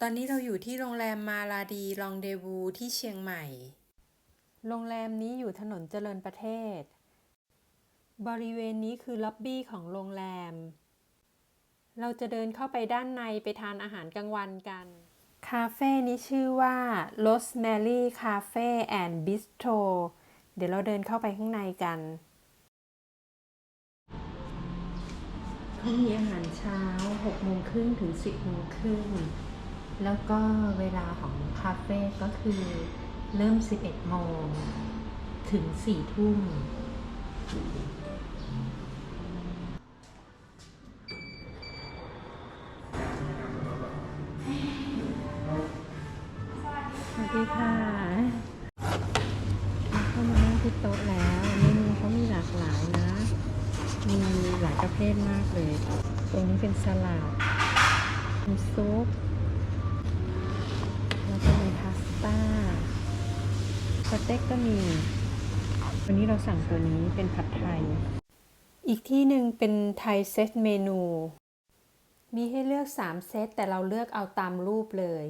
ตอนนี้เราอยู่ที่โรงแรมมาลาดีลองเดวูที่เชียงใหม่ โรงแรมนี้อยู่ถนนเจริญประเทศ บริเวณนี้คือล็อบบี้ของโรงแรม เราจะเดินเข้าไปด้านในไปทานอาหารกลางวันกัน คาเฟ่นี้ชื่อว่า Rosemary Cafe and Bistro เดี๋ยวเราเดินเข้าไปข้างในกันเขามีอาหารเช้า6โมงครึ่งถึง 10โมงครึ่ง แล้วก็เวลาของคาเฟ่ก็คือเริ่ม 11 โมง ถึง 4 ทุ่ม สวัสดีค่ะเข้ามานั่งที่โต๊ะแล้วเมนูเขามีหลากหลายนะ มีหลายประเภทมากเลย ตรงนี้เป็นสลัดมีซุป สเต็กก็มี วันนี้เราสั่งตัวนี้เป็นผัดไทย อีกที่หนึ่งเป็นไทยเซตเมนู มีให้เลือก 3 เซตแต่เราเลือกเอาตามรูปเลย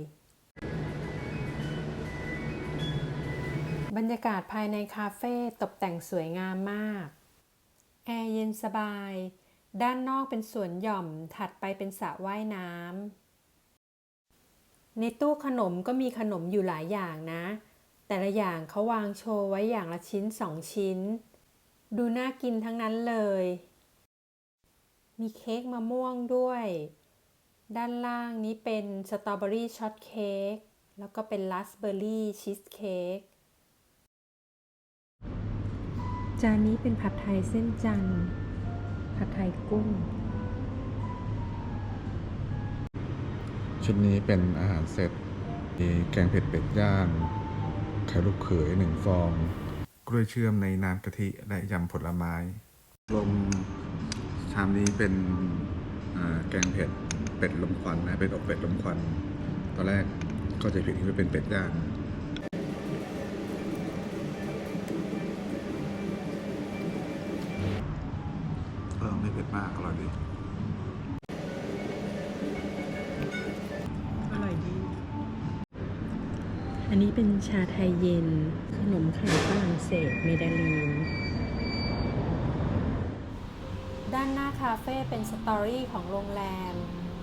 บรรยากาศภายในคาเฟ่ตกแต่งสวยงามมาก แอร์เย็นสบาย ด้านนอกเป็นสวนหย่อมถัดไปเป็นสระว่ายน้ำในตู้ขนมก็มีขนมอยู่หลายอย่างนะ แต่ละอย่างเขาวางโชว์ไว้อย่างละชิ้นสองชิ้น ดูน่ากินทั้งนั้นเลย มีเค้กมะม่วงด้วย ด้านล่างนี้เป็นสตรอเบอรี่ช็อตเค้กแล้วก็เป็นราสเบอร์รี่ชีสเค้กจานนี้เป็นผัดไทยเส้นจันทร์ผัดไทยกุ้ง ชุดนี้เป็นอาหารเสร็จมีแกงเผ็ดเป็ดย่าง ไข่ลูกเขยหนึ่งฟอง กล้วยเชื่อมในน้ำกะทิและยำผลไม้ลมชามนี้เป็นแกงเผ็ดเป็ดลมควันนะเป็นอกเป็ดลมควันตอนแรกก็จะผิดที่ว่าเป็นเป็ดย่างเออไม่เผ็ดมากอร่อยดี อันนี้เป็นชาไทยเย็น ขนมไข่ฝรั่งเศสเมดาลีน ด้านหน้าคาเฟ่เป็นสตอรี่ของโรงแรม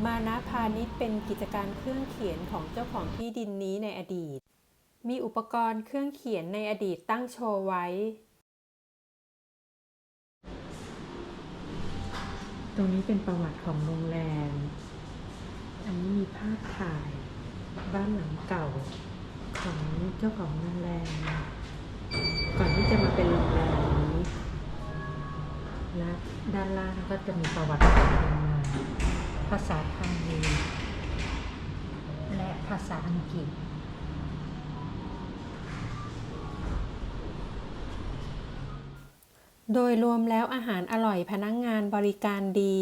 มานะพาณิชย์เป็นกิจการเครื่องเขียนของเจ้าของที่ดินนี้ในอดีต มีอุปกรณ์เครื่องเขียนในอดีตตั้งโชว์ไว้ ตรงนี้เป็นประวัติของโรงแรม อันนี้มีภาพถ่าย บ้านหลังเก่า ของเจ้าของโรงแรมก่อนที่จะมาเป็นโรงแรมนี้และด้านล่างก็จะมีประวัติความเป็นมาภาษาไทยและภาษาอังกฤษโดยรวมแล้วอาหารอร่อยพนักงงานบริการดี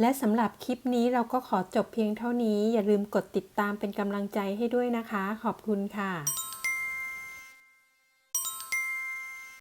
และสำหรับคลิปนี้เราก็ขอจบเพียงเท่านี้ อย่าลืมกดติดตามเป็นกำลังใจให้ด้วยนะคะ ขอบคุณค่ะ